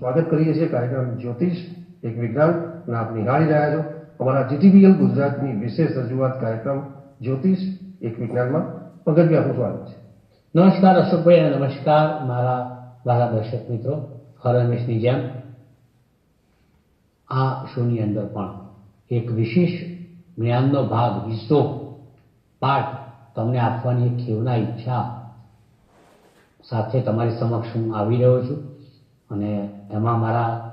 સ્વાગત કરીએ છીએ કાર્યક્રમ જ્યોતિષ, એક વિજ્ઞાન, અને આપ નિહાળી રહ્યા છો. અમારા જીટીબીએલ ગુજરાતની વિશેષ રજૂઆત કાર્યક્રમ જ્યોતિષ, એક વિજ્ઞાનમાં પંકજભાઈ આપનું સ્વાગત છે. નમસ્કાર, અશોકભાઈ, અને નમસ્કાર મારા વાલા દર્શક મિત્રો. હર જેમ આ શોની અંદર પણ એક વિશેષ જ્ઞાનનો ભાગ, હિસ્સો, પાઠ તમને આપવાની ખેવના ઈચ્છા સાથે તમારી સમક્ષ હું આવી રહ્યો છું. અને એમાં મારા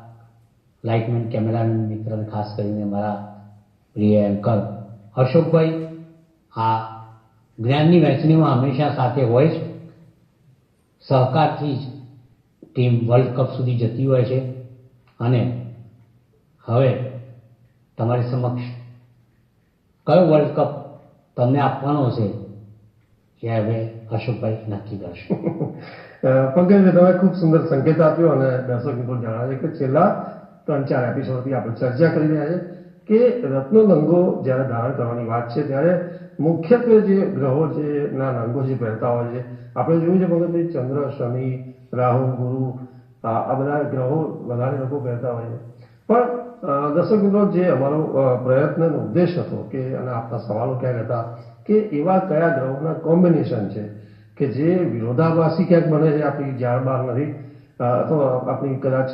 લાઇટમેન કેમેરામેન મિત્ર ખાસ કરીને મારા પ્રિય એન્કર અશોકભાઈ આ જ્ઞાનની વહેંચણીમાં હંમેશા સાથે હોય છે સહકારથી જ ટીમ વર્લ્ડ કપ સુધી જતી હોય છે. અને હવે તમારી સમક્ષ કયો વર્લ્ડ કપ તમને આપવાનો છે? એ હવે અશોકભાઈ નક્કી કરશે પંકજ તમે ખૂબ સુંદર સંકેત આપ્યો અને દર્શક મિત્રો જણાવે કે છેલ્લા ત્રણ ચાર એપિસોડથી આપણે ચર્ચા કરી રહ્યા છે કે રત્નો લંગો જ્યારે ધારણ કરવાની વાત છે ત્યારે મુખ્યત્વે જે ગ્રહો છે ના રંગો જે પહેરતા હોય છે આપણે જોયું છે પંકજભાઈ ચંદ્ર શનિ રાહુ ગુરુ આ બધા ગ્રહો વધારે લોકો પહેરતા હોય છે પણ દર્શક મિત્રો જે અમારો પ્રયત્નનો ઉદ્દેશ હતો કે અને આપના સવાલો ક્યાંક હતા કે એવા કયા ગ્રહોના કોમ્બિનેશન છે કે જે વિરોધાભાસી ક્યાંક બને છે, આપણી જાણ બહાર નથી અથવા આપણી કદાચ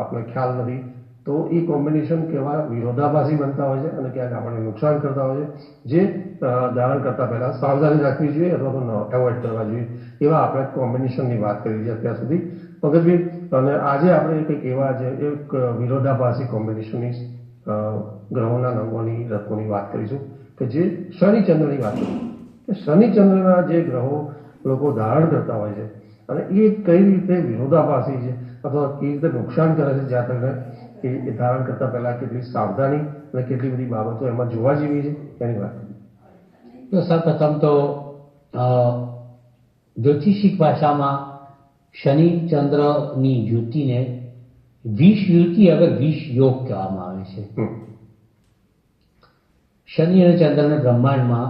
આપણે ખ્યાલ નથી, તો એ કોમ્બિનેશન કેવા વિરોધાભાસી બનતા હોય છે અને ક્યાંક આપણને નુકસાન કરતા હોય છે, જે ધારણ કરતા પહેલા સાવધાની રાખવી જોઈએ અથવા તો એવોઇડ કરવા જોઈએ, એવા આપણે કોમ્બિનેશનની વાત કરી છે અત્યાર સુધી. પગતભાઈ અને આજે આપણે કંઈક એવા જે એક વિરોધાભાસી કોમ્બિનેશનની ગ્રહોના રંગોની રત્નોની વાત કરીશું. કે જે શનિચંદ્રની વાત કે શનિચંદ્રના જે ગ્રહો લોકો ધારણ કરતા હોય છે અને એ કઈ રીતે વિરોધાભાસી છે અથવા કઈ રીતે નુકસાન કરે છે જ્યાં તક એ એ ધારણ કરતા પહેલા કેટલી સાવધાની અને કેટલી બધી બાબતો એમાં જોવા જેવી છે એની વાત. તો સૌપ્રથમ તો જ્યોતિષિક ભાષામાં શનિ ચંદ્રની યુતિને વિષ યુતિ હવે વિષ યોગ કહેવામાં આવે છે. શનિ અને ચંદ્રને બ્રહ્માંડમાં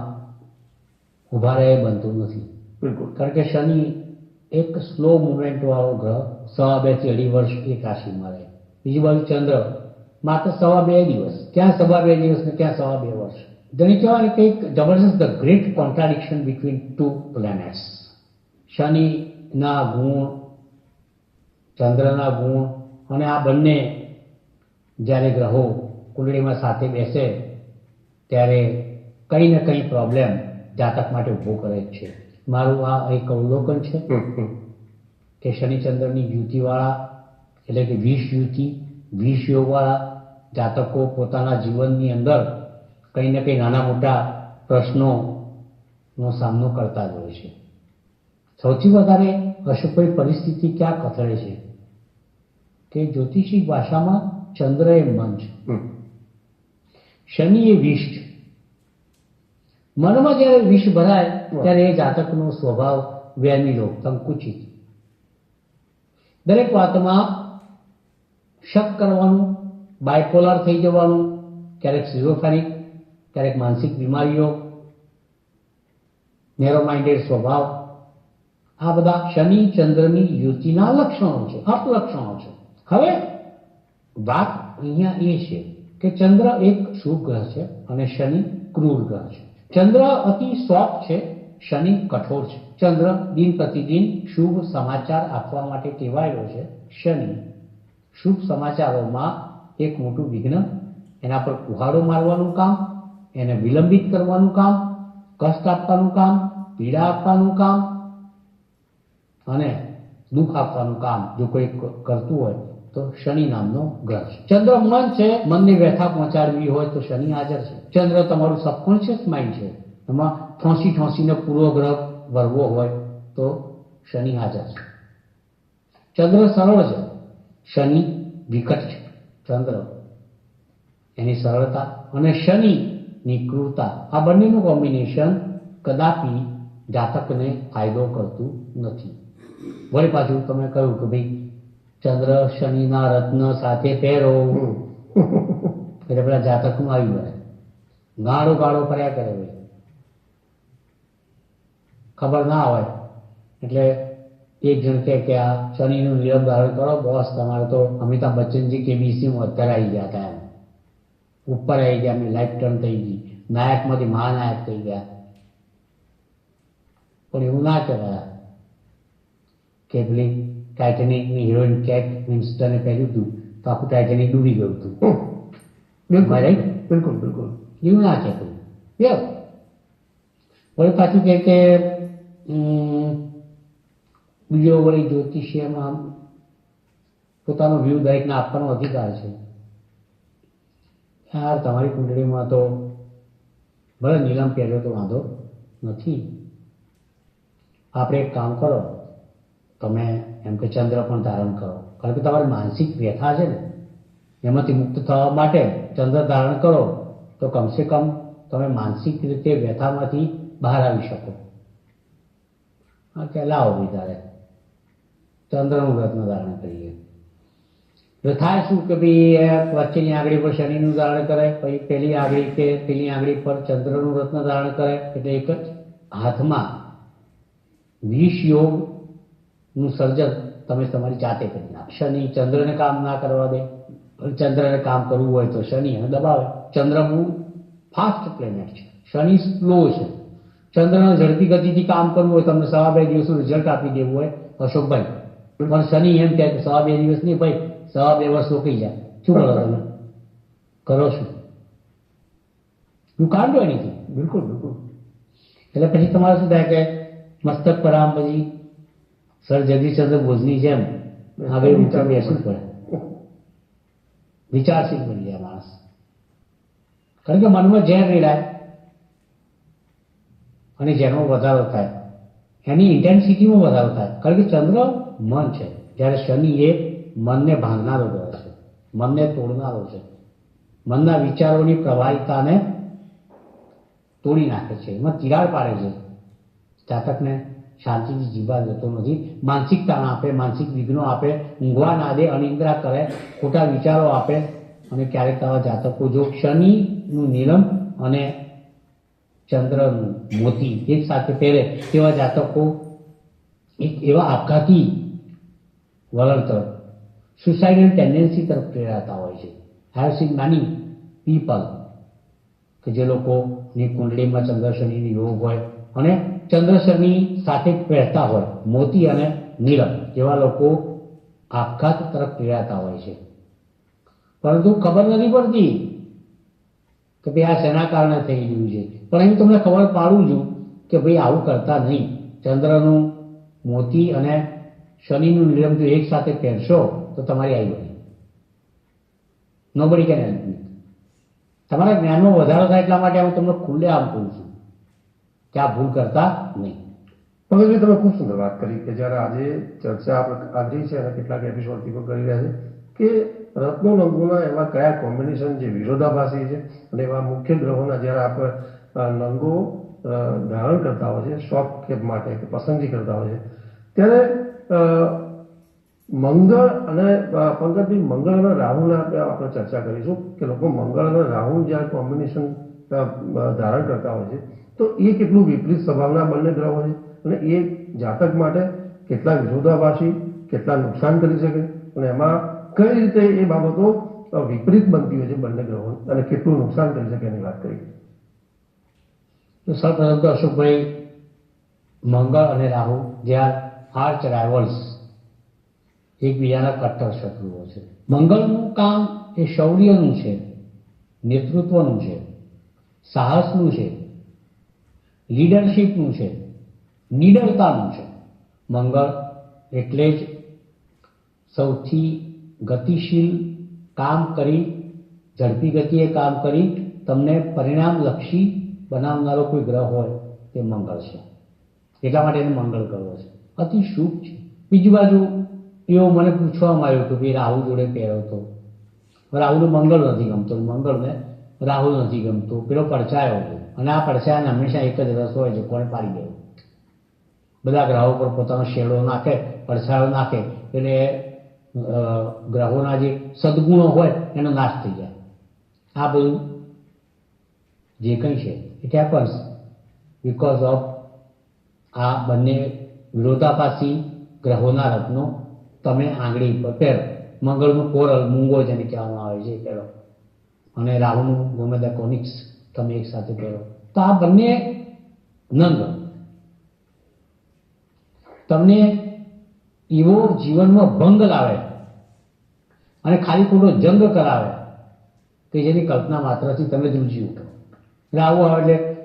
ઊભા રહે બનતું નથી. બિલકુલ. કારણ કે શનિ એક સ્લો મુવમેન્ટ વાળો ગ્રહ સવા બેથી અઢી વર્ષ એક રાશિમાં રહે. બીજી બાજુ ચંદ્ર માત્ર સવા બે દિવસ. ક્યાં સવા બે દિવસ ને ક્યાં સવા બે વર્ષ? જેને કહેવાય કંઈક જબરજસ્ત the great contradiction between two planets શનિના ગુણ ચંદ્રના ગુણ અને આ બંને જ્યારે ગ્રહો કુંડળીમાં સાથે બેસે ત્યારે કંઈ ને કંઈ પ્રોબ્લેમ જાતક માટે ઊભો કરે જ છે. મારું આ એક અવલોકન છે. કે શનિચંદ્રની યુતિવાળા એટલે કે વીસ યુતિ વીસ યોગવાળા જાતકો પોતાના જીવનની અંદર કંઈ ને કંઈ નાના મોટા પ્રશ્નોનો સામનો કરતા જ હોય છે. સૌથી વધારે અશુભભાઈ પરિસ્થિતિ ક્યાં કથળે છે? કે જ્યોતિષી ભાષામાં ચંદ્ર એ મન છે હમ. શનિ એ વિષ છે. મનમાં જ્યારે વિષ ભરાય ત્યારે એ જાતકનો સ્વભાવ વેમીલો સંકુચિત દરેક વાતમાં શક કરવાનું બાયપોલાર થઈ જવાનું ક્યારેક સિઝોફેનિક ક્યારેક માનસિક બીમારીઓ નેરો માઇન્ડેડ સ્વભાવ આ બધા શનિ ચંદ્રની યુતિના લક્ષણો છે અપલક્ષણો છે. હવે વાત અહીંયા એ છે કે ચંદ્ર એક શુભ ગ્રહ છે અને શનિ ક્રૂર ગ્રહ છે. ચંદ્ર અતિ સોફ્ટ છે, શનિ કઠોર છે. ચંદ્ર દિન પ્રતિદિન શુભ સમાચાર આપવા માટે ટેવાયેલો છે, શનિ. શુભ સમાચારોમાં એક મોટું વિઘ્ન, એના પર કુહાડો મારવાનું કામ, એને વિલંબિત કરવાનું કામ, કષ્ટ આપવાનું કામ, પીડા આપવાનું કામ અને દુઃખ આપવાનું કામ, જો કોઈ કરતું હોય તો શનિ નામનો ગ્રહ છે. ચંદ્ર મન છે, મનની વ્યથા પહોંચાડવી હોય તો શનિ હાજર છે. ચંદ્ર તમારું સબકોન્શિયસ માઇન્ડ છે. એમાં ઠોંસી ઠોંસીને પૂર્વગ્રહ વરવો હોય તો શનિ હાજર છે. ચંદ્ર સરળ છે. શનિ વિકટ છે. ચંદ્ર એની સરળતા અને શનિની ક્રૂરતા આ બંનેનું કોમ્બિનેશન કદાપી જાતકને ફાયદો કરતું નથી. વળી પાછું તમે કહ્યું કે ભાઈ ચંદ્ર શનિના રત્ન સાથે પહેરો એટલે પેલા જાતકનું આવી વળે ગાળો ગાળો કર્યા કરે ખબર ના હોય. એટલે એક જણ કે આ શનિનું નિયમ ધારણ કરો બોસ તમારે તો અમિતાભ બચ્ચનજી કેબીસીમાં અત્યારે આવી ગયા હતા એમ. ઉપર આવી ગયા એમની લાઈફ ટર્ન થઈ ગઈ. નાયકમાંથી મહાનાયક થઈ ગયા. પણ એવું ના કહેવાય. કે પેલી ટાઇટેનિકની હિરોઈન કેટ વિન્સ્ટને પહેર્યું હતું તો આખું ટાઇટેનિક ડૂબી ગયું હતું. બિલકુલ રાઈટ બિલકુલ બિલકુલ. એવું ના કહેતું યસ વળી પાછું કહે કે બીજો વળી જ્યોતિષ્યમાં પોતાનો વ્યૂ દરેકને આપવાનો અધિકાર છે. યાર તમારી કુંડળીમાં તો ભલે નીલમ પહેર્યો તો વાંધો નથી. આપણે એક કામ કરો. તમે એમ કે ચંદ્ર પણ ધારણ કરો. કારણ કે તમારી માનસિક વ્યથા છે ને, એમાંથી મુક્ત થવા માટે ચંદ્ર ધારણ કરો, તો કમસે કમ તમે માનસિક રીતે વ્યથામાંથી બહાર આવી શકો. હા કે લાવો વિચારે ચંદ્રનું રત્ન ધારણ કરીએ. તો થાય શું કે ભાઈ વચ્ચેની આંગળી પર શનિનું ધારણ કરે, પછી પેલી આંગળી કે પેલી આંગળી પર ચંદ્રનું રત્ન ધારણ કરે, એટલે એક જ હાથમાં વિષ યોગનું સર્જન તમે તમારી જાતે કરી નાખો. શનિ ચંદ્રને કામ ના કરવા દે ચંદ્રને કામ કરવું હોય તો શનિ એને દબાવે. ચંદ્ર બહુ ફાસ્ટ પ્લેનેટ છે. શનિ સ્લો છે. ચંદ્રને ઝડપી ગતિથી કામ કરવું હોય તમને સવા બે દિવસનું રિઝલ્ટ આપી દેવું હોય અશોકભાઈ. પણ શનિ એમ કહે કે સવા બે દિવસ નહીં ભાઈ સવા બે વર્ષ રોકાઈ જાય. શું કરો તમે? કરો છો હું કાઢો એની બિલકુલ બિલકુલ. એટલે પછી તમારે શું થાય કે મસ્તક પર આમ પછી સર જગદીશચંદ્ર બોઝની જેમ આગળ વિચાર બેસવું પડે. વિચારશીલ બની જાય માણસ. કારણ કે મનમાં ઝેર રેડાય અને ઝેરમાં વધારો થાય. એની ઇન્ટેન્સિટીમાં વધારો થાય. કારણ કે ચંદ્ર મન છે. જ્યારે શનિ એ મનને ભાંગનારો ગ્રહ છે. મનને તોડનારો છે. મનના વિચારોની પ્રવાહિતાને તોડી નાખે છે. એમાં તિરાડ પાડે છે. જાતકને શાંતિથી જીવવા જતો નથી. માનસિક તાણ આપે, માનસિક વિઘ્નો આપે, ઊંઘવા ના દે, અનિદ્રા કરે, ખોટા વિચારો આપે અને ક્યારેક આવા જાતકો જો શનિનું નીલમ અને ચંદ્રનું મોતી એક સાથે પહેરે તેવા જાતકો એક એવા આપઘાતી વલણ તરફ સુસાઇડલ ટેન્ડન્સી તરફ પ્રેરાતા હોય છે. હેવ સીન મેની પીપલ કે જે લોકોની કુંડળીમાં ચંદ્ર શનિની યોગ હોય અને ચંદ્ર શનિ સાથે પહેરતા હોય, મોતી અને નીલમ જેવા લોકો આપઘાત તરફ પીડાતા હોય છે. પરંતુ ખબર નથી પડતી કે ભાઈ આ શેના કારણે થઈ રહ્યું છે. પણ અહીં તમને ખબર પાડું છું કે ભાઈ આવું કરતા નહીં. ચંદ્રનું મોતી અને શનિનું નીરવ જો એક સાથે પહેરશો, તો તમારી આવી બની નોબડી કેન હેલ્પ તમારા જ્ઞાનમાં વધારો થાય એટલા માટે હું તમને ખુલ્લે આમ કહું છું. કે આ ભૂલ કરતા નહીં. પંકજભાઈ તમે ખૂબ સુંદર વાત કરી કે જ્યારે આજે ચર્ચા આદરી છે અને કેટલાક એપિસોડથી પણ કરી રહ્યા છે કે રત્નો લંગોના એવા કયા કોમ્બિનેશન જે વિરોધાભાસી છે અને એવા મુખ્ય ગ્રહોના જ્યારે આપણે લંગો ધારણ કરતા હોય છે શોખ કે માટે કે પસંદગી કરતા હોય છે, ત્યારે મંગળ અને પંકજભાઈ મંગળ અને રાહુના આપણે આપણે ચર્ચા કરીશું કે લોકો મંગળ અને રાહુ જ્યારે કોમ્બિનેશન ધારણ કરતા હોય છે તો એ કેટલું વિપરીત સ્વભાવના બંને ગ્રહો છે અને એ જાતક માટે કેટલા વિરોધાભાસી, કેટલા નુકસાન કરી શકે. અને એમાં કઈ રીતે એ બાબતો વિપરીત બનતી હોય છે બંને ગ્રહો અને કેટલું નુકસાન કરી શકે એની વાત કરી તો સર પરંતુ અશોકભાઈ મંગળ અને રાહુ જે આ આર્ચ રાઇવલ્સ એકબીજાના કટ્ટર શત્રુઓ છે. મંગળનું કામ એ શૌર્યનું છે, નેતૃત્વનું છે, સાહસનું છે લીડરશીપનું છે, નીડરતાનું છે. મંગળ એટલે જ સૌથી ગતિશીલ કામ કરી, ઝડપી ગતિએ કામ કરી, તમને પરિણામલક્ષી બનાવનારો કોઈ ગ્રહ હોય તે મંગળ છે. એટલા માટે એને મંગળ કરવો છે. અતિ શુભ છે. બીજી બાજુ એવો મને પૂછવામાં આવ્યું કે ભાઈ રાહુ જોડે પહેરવતો રાહુને મંગળ નથી ગમતો. મંગળને રાહુલ નથી ગમતો. પેલો પડછાયો અને આ પડછાયાને હંમેશા એક જ રસ હોય છે કોણ પાડી દેવું. બધા ગ્રહો પર પોતાનો શેડો નાખે, પડછાયો નાખે, એટલે ગ્રહોના જે સદગુણો હોય એનો નાશ થઈ જાય. આ બધું જે કંઈ છે ઇટ હેપન્સ બિકોઝ ઓફ આ બંને વિરોધાભાસી ગ્રહોના રત્નો તમે આંગળી પર પહેરો. મંગળનું કોરલ મૂંગો જેને કહેવામાં આવે છે પહેરો. અને રાહુનું ત્યાં કોનિક્સ તમે એક સાથે પહેરો તો આ બંને નંદ તમને એવો જીવનમાં ભંગ લાવે અને ખાલી ખોટો જંગ કરાવે કે જેની કલ્પના માત્રથી તમે ધ્રુજી ઉઠો. રાહુ આવે એટલે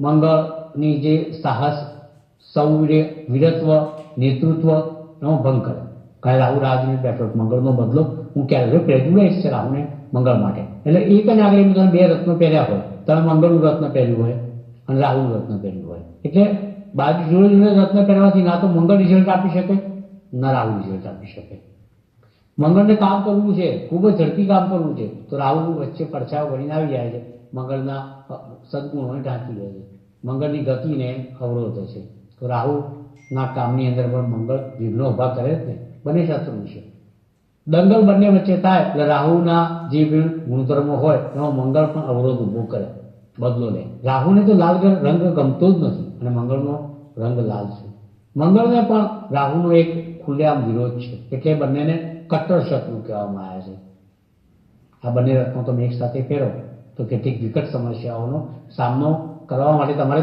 મંગળની જે સાહસ સૌર્ય વીરત્વ, નેતૃત્વ એનો ભંગ કરે. કારણ રાહુ રાજને બેઠો, મંગળનો બદલો. હું ક્યારે પ્રેગ્યુલેટ છે રાહુને. મંગળ માટે. એટલે એક જ આગળ તમે બે રત્નો પહેર્યા હોય. તમે મંગળનું રત્ન પહેર્યું હોય અને રાહુનું રત્ન પહેર્યું હોય. એટલે બાજુ જોડે જોડે રત્ન પહેરવાથી ના તો મંગળ રિઝલ્ટ આપી શકે, ના રાહુ રિઝલ્ટ આપી શકે. મંગળને કામ કરવું છે, ખૂબ જ ઝડપી કામ કરવું છે, તો રાહુ વચ્ચે પડછાયો ભરીને આવી જાય છે. મંગળના સદગુણોને ઢાંકી દે છે. મંગળની ગતિને અવરોધે છે. તો રાહુના કામની અંદર પણ મંગળ વિઘ્નો ઊભા કરે જ ને બંને શત્રુ છે. દંગલ બંને વચ્ચે થાય એટલે રાહુના જે ગુણધર્મો હોય, એમાં મંગળ પણ અવરોધ ઊભો કરે, બદલો લે. રાહુને તો લાલ રંગ ગમતો જ નથી, અને મંગળનો રંગ લાલ છે. મંગળને પણ રાહુનો એક ખુલ્લેઆમ વિરોધ છે એટલે બંનેને કટ્ટર શત્રુ કહેવામાં આવે છે. આ બંને રત્નો તમે એક સાથે પહેરો, તો કેટલીક વિકટ સમસ્યાઓનો સામનો કરવા માટે તમારે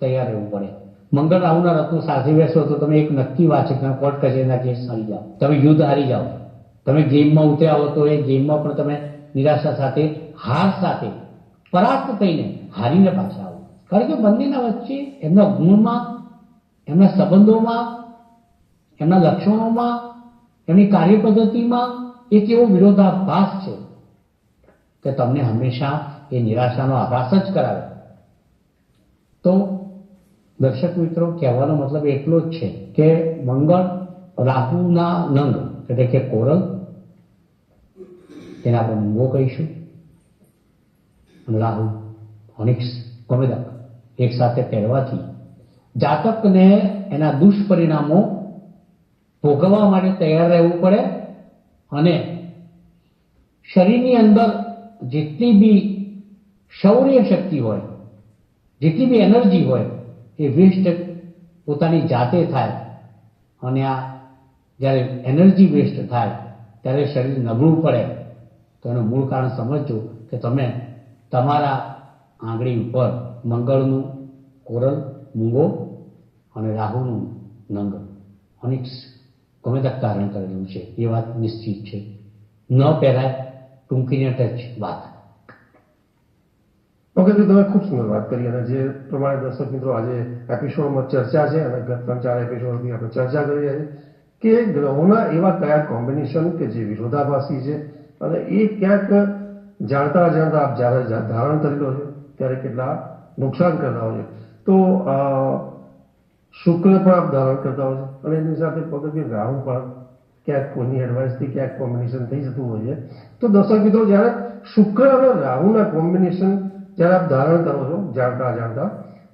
તૈયાર રહેવું પડે. મંગળ રાહુના રત્નો સાથે બેસો તો તમે એક નક્કી તમે કોર્ટ કચેરીના કેસ હારી જાઓ. તમે યુદ્ધ હારી જાઓ. તમે ગેમમાં ઉતર્યા હો તો એ ગેમમાં પણ તમે નિરાશા સાથે, હાર સાથે પરાસ્ત થઈને હારીને પાછા આવો. કારણ કે બંનેના વચ્ચે એમના ગુણમાં, એમના સંબંધોમાં, એમના લક્ષણોમાં, એમની કાર્યપદ્ધતિમાં એક એવો વિરોધાભાસ છે કે તમને હંમેશા એ નિરાશાનો આભાસ જ કરાવે. તો દર્શક મિત્રો, કહેવાનો મતલબ એટલો જ છે કે મંગળ, રાહુના નંગ એટલે કે કોરલ, તેને આપણે મૂંગો કહીશું. રાહુ ઓનિક્સ કોમેદક એક સાથે પહેરવાથી જાતકને એના દુષ્પરિણામો ભોગવવા માટે તૈયાર રહેવું પડે અને શરીરની અંદર જેટલી બી શૌર્ય શક્તિ હોય, જેટલી બી એનર્જી હોય, એ વેસ્ટ પોતાની જાતે થાય. અને આ જ્યારે એનર્જી વેસ્ટ થાય, ત્યારે શરીર નબળું પડે. તો એનું મૂળ કારણ સમજજો કે તમે તમારા આંગળી ઉપર મંગળનું કોરલ, મૂંગો અને રાહુનું નંગ. અનિક્સ ગમે તક કારણ કરેલું છે. એ વાત નિશ્ચિત છે. ન પહેરાય, ટૂંકીને ટચ વાત. ઓકે, તો તમે ખૂબ સુંદર વાત કરી અને જે પ્રમાણે દર્શક મિત્રો આજે એપિસોડમાં ચર્ચા છે અને ગત ત્રણ ચાર એપિસોડની આપણે ચર્ચા કરી રહ્યા છીએ કે ગ્રહોના એવા કયા કોમ્બિનેશન કે જે વિરોધાભાસી છે? અને એ ક્યાંક જાણતા જાણતા આપ જ્યારે ધારણ કરી લો છો, ત્યારે કેટલા નુકસાન કરતા હોય છે. તો શુક્ર પણ આપ ધારણ કરતા હોય છે અને એની સાથે કે રાહુ પણ ક્યાંક કોઈની એડવાઇસથી ક્યાંક કોમ્બિનેશન થઈ જતું હોય છે. તો દર્શક મિત્રો, જ્યારે શુક્ર અને રાહુના કોમ્બિનેશન જ્યારે આપ ધારણ કરો છો, જાણતા જાણતા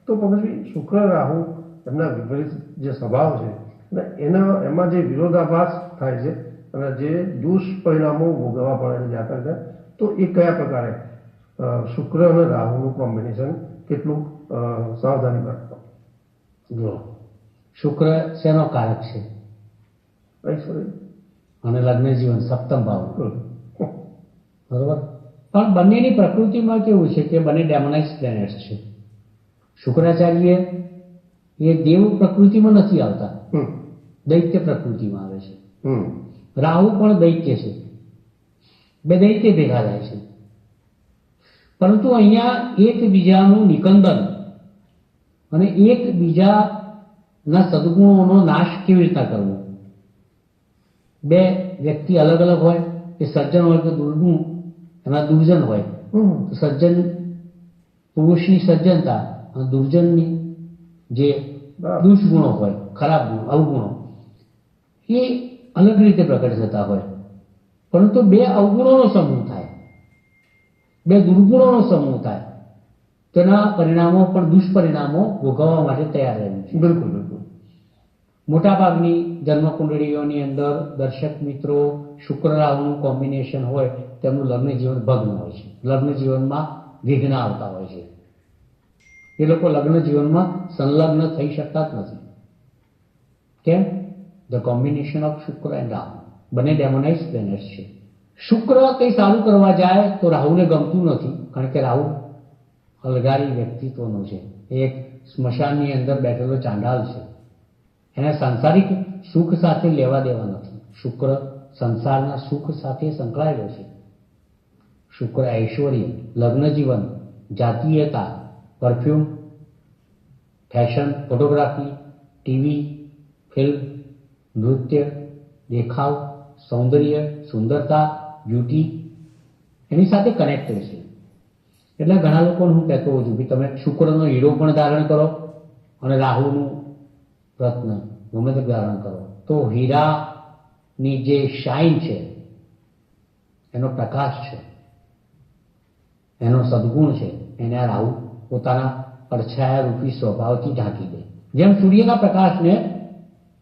તો પછી શુક્ર રાહુ એમના વિપરીત જે સ્વભાવ છે અને એના એમાં જે વિરોધાભાસ થાય છે અને જે દુષ્પરિણામો ભોગવવા પડે છે જાતકને તો એ કયા પ્રકારે? શુક્ર અને રાહુનું કોમ્બિનેશન કેટલું સાવધાની રાખવા જો શુક્ર શેનો કારક છે? અને લગ્ન જીવન સપ્તમ ભાવ. બરોબર. પણ બંનેની પ્રકૃતિમાં કેવું છે કે બંને ડેમોનાઇઝ પ્લેનેટ છે. શુક્રાચાર્ય એ દેવ પ્રકૃતિમાં નથી આવતા. દૈત્ય પ્રકૃતિમાં આવે છે. રાહુ પણ દૈત્ય છે. બે દૈત્ય ભેગા થાય છે. પરંતુ અહીંયા એકબીજાનું નિકંદન અને એકબીજાના સદગુણોનો નાશ કેવી રીતના કરવો? બે વ્યક્તિ અલગ અલગ હોય કે સજ્જન હોય કે દુર્ગુણ એના દુર્જન હોય. સજ્જન પુરુષની સજ્જનતા અને દુર્જનની જે. દુષ્ગુણો હોય ખરાબ ગુણ અવગુણો. એ અલગ રીતે પ્રગટ થતા હોય. પરંતુ બે અવગુણોનો સમૂહ થાય. બે દુર્ગુણોનો સમૂહ થાય. તેના પરિણામો પણ દુષ્પરિણામો ભોગવવા માટે તૈયાર રહેવું છે બિલકુલ બિલકુલ. મોટાભાગની જન્મકુંડળીઓની અંદર દર્શક મિત્રો શુક્ર રાહુનું કોમ્બિનેશન હોય તેમનું લગ્ન જીવન ભગ્ન હોય છે. લગ્ન જીવનમાં વિઘ્ન આવતા હોય છે. એ લોકો લગ્ન જીવનમાં સંલગ્ન થઈ શકતા જ નથી. કેમ? The combination of Shukra and Rahu બંને ડેમોનાઇઝ પ્લેનર્સ છે. શુક્ર કંઈ સારું કરવા જાય તો રાહુને ગમતું નથી, કારણ કે રાહુ અલગારી વ્યક્તિત્વનો છે. એક સ્મશાનની અંદર બેઠેલો ચાંડાલ છે. એને સાંસારિક સુખ સાથે લેવા દેવા નથી. શુક્ર સંસારના સુખ સાથે સંકળાયેલો છે. શુક્ર ઐશ્વર્ય, લગ્ન જીવન, જાતીયતા perfume fashion photography TV film નૃત્ય, દેખાવ, સૌંદર્ય, સુંદરતા બ્યુટી એની સાથે કનેક્ટેડ છે. એટલે ઘણા લોકોને હું કહેતો હોઉં છું કે તમે શુક્રનો હીરો પણ ધારણ કરો અને રાહુનું રત્ન ગમે તે ધારણ કરો. તો હીરાની જે શાઇન છે, એનો પ્રકાશ છે, એનો સદગુણ છે, એને આ રાહુ પોતાના પડછાયા રૂપી સ્વભાવથી ઢાંકી દે. જેમ સૂર્યના પ્રકાશને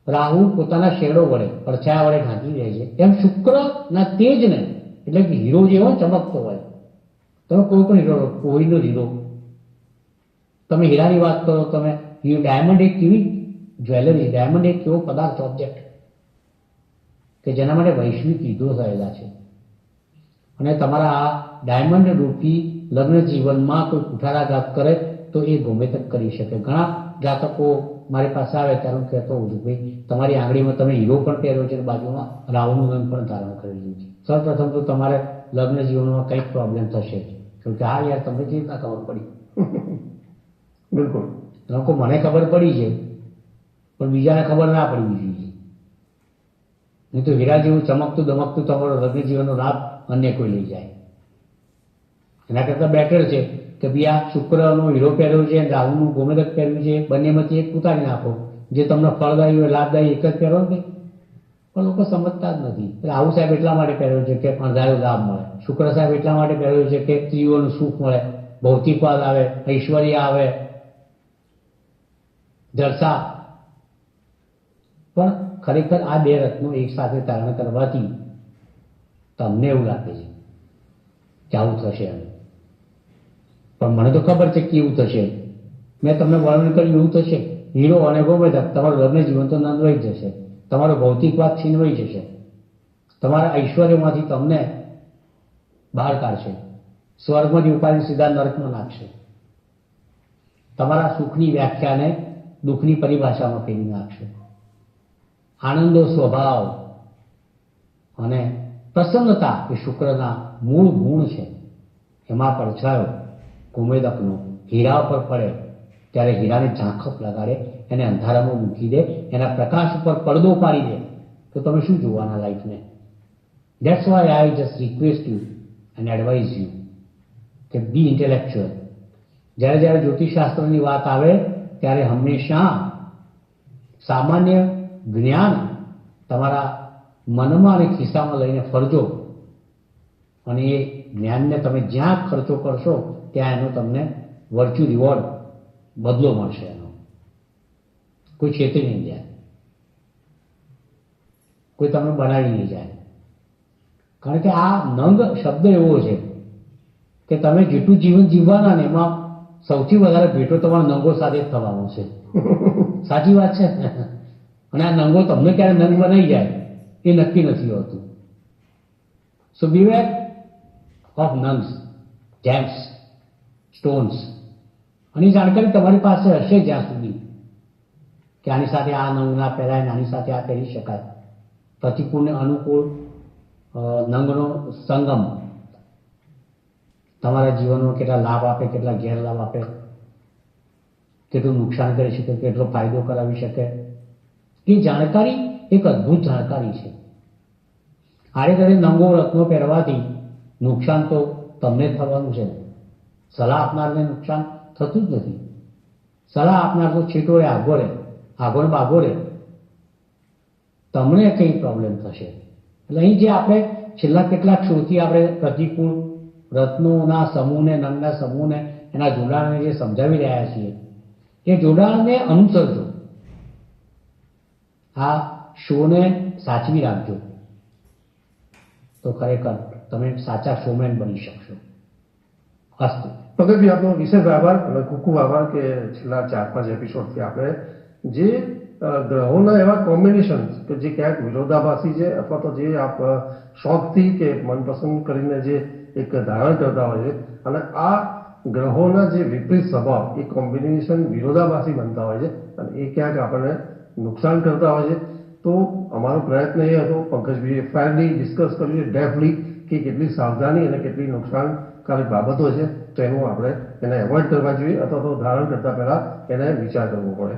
રાહુ પોતાના શેડો વડે, પડછાયા વડે ઢાંકી જાય છે. એમ શુક્રના તેજને, એટલે કે હીરો જેવો ચમકતો હોય. તમે કોઈ પણ હીરો, કોઈનો હીરો, તમે હીરાની વાત કરો, તમે ડાયમંડ એક કેવી જ્વેલરી ડાયમંડ એક કેવો પદાર્થ ઓબ્જેક્ટ કે જેના માટે વૈશ્વિક યુદ્ધો થયેલા છે. અને તમારા આ ડાયમંડ રૂપી લગ્ન જીવનમાં કોઈ કુઠારાઘાત કરે, તો એ ગોમેતક કરી શકે. ઘણા જાતકો મારી પાસે આવે ત્યારે હું કહેતો હોઉં છું ભાઈ તમારી આંગળીમાં તમે હીરો પણ પહેર્યો છે બાજુમાં રાવણનું રંગ પણ ધારણ કરેલું છે. સૌપ્રથમ તો તમારે લગ્ન જીવનમાં કંઈક પ્રોબ્લેમ થશે કેમ કે હા યાર તમને કેવી રીતના ખબર પડી? બિલકુલ. લોકો મને ખબર પડી છે પણ બીજાને ખબર ના પડી જોઈએ નહીં તો હીરા જેવું ચમકતું દમકતું તમારો લગ્ન જીવનનો લાભ અન્ય કોઈ લઈ જાય. એના કરતાં બેટર છે. કે ભાઈ આ શુક્રનો હીરો પહેર્યો છે રાહુનું ગોમદક પહેર્યું છે, બંનેમાંથી એક ઉતારી નાખો. જે તમને ફળદાયી હોય, લાભદાયી એક જ પહેરો ને પણ લોકો સમજતા જ નથી. રાહુ સાહેબ એટલા માટે પહેર્યો છે કે અણધાર્યો લાભ મળે. શુક્ર સાહેબ એટલા માટે પહેર્યો છે કે સ્ત્રીઓનું સુખ મળે. ભૌતિકવાદ આવે, ઐશ્વર્ય આવે. જલસા. પણ ખરેખર આ બે રત્નો એક સાથે ધારણ કરવાથી તમને એવું લાગે છે કે આવું થશે એમ. પણ મને તો ખબર છે કે એવું થશે. મેં તમને વર્ણન કર્યું એવું થશે. હીરો અને ગોમેદક તમારું લગ્ન જીવન તો નંદવાઈ જશે. તમારો ભૌતિકવાદ છીનવાઈ જશે. તમારા ઐશ્વર્યમાંથી તમને બહાર કાઢશે સ્વર્ગમાંથી ઉપાડીને સીધા નરકમાં નાખશે. તમારા સુખની વ્યાખ્યાને દુઃખની પરિભાષામાં ફેરી નાખશે. આનંદો સ્વભાવ અને પ્રસન્નતા એ શુક્રના મૂળ ગુણ છે. એમાં પડછાયો. કુમેદકનો હીરા ઉપર પડે, ત્યારે હીરાને ઝાંખપ લગાડે, એને અંધારામાં મૂકી દે, એના પ્રકાશ ઉપર પડદો પાડી દે. તો તમે શું જોવાના લાઈફને that's why I just request you and advise you કે બી ઇન્ટેલેક્ચ્યુઅલ જ્યારે જ્યારે જ્યોતિષશાસ્ત્રની વાત આવે, ત્યારે હંમેશા સામાન્ય જ્ઞાન તમારા મનમાં અને ખિસ્સામાં લઈને ફરજો. અને એ જ્ઞાનને તમે જ્યાં ખર્ચો કરશો ત્યાં એનો તમને વર્ચ્યુ રિવોર્ડ બદલો મળશે એનો. કોઈ છેતરી નહીં જાય. કોઈ તમને બનાવી નહીં જાય. કારણ કે આ નંગ શબ્દ એવો છે કે તમે જેટલું જીવન જીવવાના ને એમાં સૌથી વધારે ભેટો તમારા નંગો સાથે જ થવાનો છે. સાચી વાત છે? અને આ નંગો તમને ક્યારે નંગ બનાવી જાય એ નક્કી નથી હોતું. સો બીવેર ઓફ નંગ્સ જેમ્સ સ્ટોન્સ અને જાણકારી તમારી પાસે હશે જ્યાં સુધી કે આની સાથે આ નંગ ના પહેરાય આની સાથે આ પહેરી શકાય. પ્રતિકૂળને અનુકૂળ નંગનો સંગમ. તમારા જીવનનો કેટલા લાભ આપે, કેટલા ગેરલાભ આપે, કેટલું નુકસાન કરી શકે, કેટલો ફાયદો કરાવી શકે. એ જાણકારી એક અદ્ભુત જાણકારી છે. આરે ઘરે નંગો રત્નો પહેરવાથી નુકસાન તો તમને થવાનું છે. સલાહ આપનારને નુકસાન થતું જ નથી. સલાહ આપનાર તો રહે આગોળે આગળ બાગોળે તમને કંઈ પ્રોબ્લેમ થશે? એટલે અહીં જે આપણે છેલ્લા કેટલાક શોથી આપણે પ્રતિકૂળ રત્નોના સમૂહને, નંગના સમૂહને, એના જોડાણને જે સમજાવી રહ્યા છીએ, એ જોડાણને અનુસરજો. આ શોને સાચવી રાખજો. તો ખરેખર તમે સાચા શોમેન બની શકશો. અસ્તુ પંકજભાઈ આપનો વિશેષ આભાર અને ખૂબ ખૂબ આભાર કે છેલ્લા ચાર પાંચ એપિસોડથી આપણે જે અ, ગ્રહોના એવા કોમ્બિનેશન કે જે ક્યાંક વિરોધાભાસી છે અથવા તો જે આપ અ, શોખથી કે મનપસંદ કરીને જે એક ધારણ કરતા હોય છે અને આ ગ્રહોના જે વિપરીત સ્વભાવ એ કોમ્બિનેશન વિરોધાભાસી બનતા હોય છે અને એ ક્યાંક આપણને નુકસાન કરતા હોય છે તો અમારો પ્રયત્ન એ હતો પંકજભાઈએ ફેરલી ડિસ્કસ કર્યું છે ડેફલી કે કેટલી સાવધાની અને કેટલી નુકસાનકારક બાબતો છે તેનું આપણે એને એવોઇડ કરવા જોઈએ અથવા તો ધારણ કરતા પહેલા એને વિચાર કરવો પડે.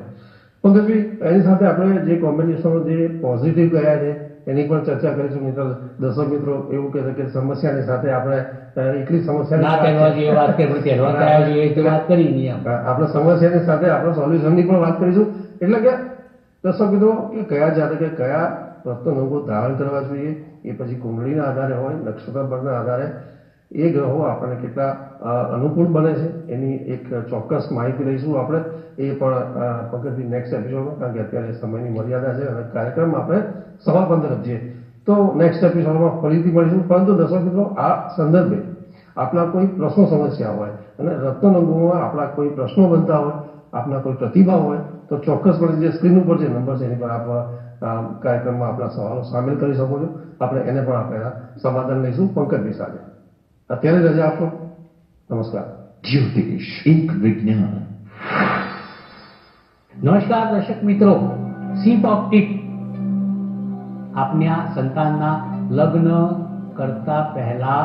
પંકજભાઈ એની સાથે આપણે જે કોમ્બિનેશનો જે પોઝિટિવ કયા છે એની પણ ચર્ચા કરીશું. મિત્ર દર્શક મિત્રો એવું કહે છે કે સમસ્યાની સાથે આપણે એટલી સમસ્યા ના કહેવા જોઈએ વાત કરી પણ કહેવા કયા જોઈએ તો વાત કરી નહીં આપણે સમસ્યાની સાથે આપણે સોલ્યુશનની પણ વાત કરીશું. એટલે કે દર્શક મિત્રો કે કયા જાતકે કયા રત્નોનું ધારણ કરવા જોઈએ એ પછી કુંડળીના આધારે હોય નક્ષત્ર બળના આધારે. એ ગ્રહો આપણને કેટલા અનુકૂળ બને છે. એની એક ચોક્કસ માહિતી લઈશું આપણે. એ પણ પગથી નેક્સ્ટ એપિસોડમાં કારણ કે અત્યારે સમયની મર્યાદા છે અને કાર્યક્રમ આપણે સવા પંદર જઈએ તો નેક્સ્ટ એપિસોડમાં ફરીથી મળીશું. પરંતુ દર્શક મિત્રો, આ સંદર્ભે આપના કોઈ પ્રશ્નો, સમસ્યા હોય અને રત્નનંગોમાં આપણા કોઈ પ્રશ્નો બનતા હોય, આપના કોઈ પ્રતિભાવ હોય, તો ચોક્કસપણે જે સ્ક્રીન ઉપર જે નંબર છે એની પર આપ કાર્યક્રમમાં આપણા સવાલો સામેલ કરી શકો છો. આપણે એને પણ આપણે સમાધાન લઈશું. પંકજની સાથે અત્યારે રજા આપો નમસ્કાર. જ્યોતિષ એક વિજ્ઞાન નમસ્કાર દર્શક મિત્રો. સીપ ઓપ્ટિક આપના સંતાનના લગ્ન કરતા પહેલા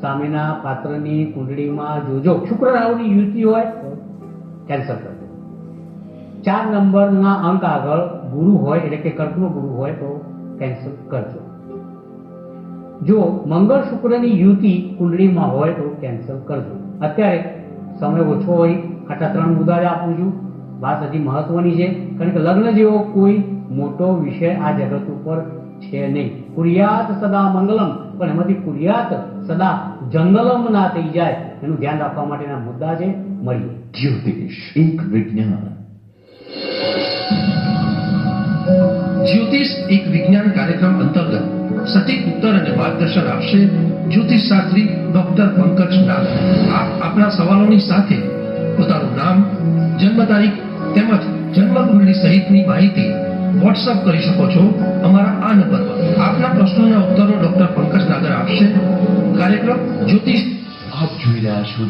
સામેના પાત્રની કુંડળીમાં જોજો શુક્ર રાહુની યુતિ હોય કેન્સલ કરજો ચાર નંબરના અંક આગળ ગુરુ હોય એટલે કે કર્કનો ગુરુ હોય તો કેન્સલ કરજો. જો મંગળ શુક્રની યુતિ કુંડળીમાં હોય તો કેન્સલ કરજો. અત્યારે સમય ઓછો હોય આટલા ત્રણ મુદ્દા આપું છું. વાત હજી મહત્વની છે કારણ કે લગ્ન જેવો કોઈ મોટો વિષય આ જગત ઉપર છે નહીં. કુરિયાત સદા મંગલમ પણ એમાંથી કુરિયાત સદા જંગલમ ના થઈ જાય. એનું ધ્યાન રાખવા માટેના મુદ્દા છે. મળીએ. જ્યોતિષ એક વિજ્ઞાન. જ્યોતિષ એક વિજ્ઞાન કાર્યક્રમ અંતર્ગત સટીક ઉત્તર અને માર્ગદર્શન આપશે જ્યોતિષ શાસ્ત્રી ડોક્ટર પંકજ નાગ આપ આપણા સવાલોની સાથે પોતાનું નામ, જન્મ તારીખ તેમજ જન્મ કુંડળી સહિતની માહિતી વોટ્સઅપ કરી શકો છો અમારા આ નંબર પર આપના પ્રશ્નોના ઉત્તરો ડોક્ટર પંકજ નાગર આપશે. કાર્યક્રમ જ્યોતિષ. આપ જોઈ રહ્યા છો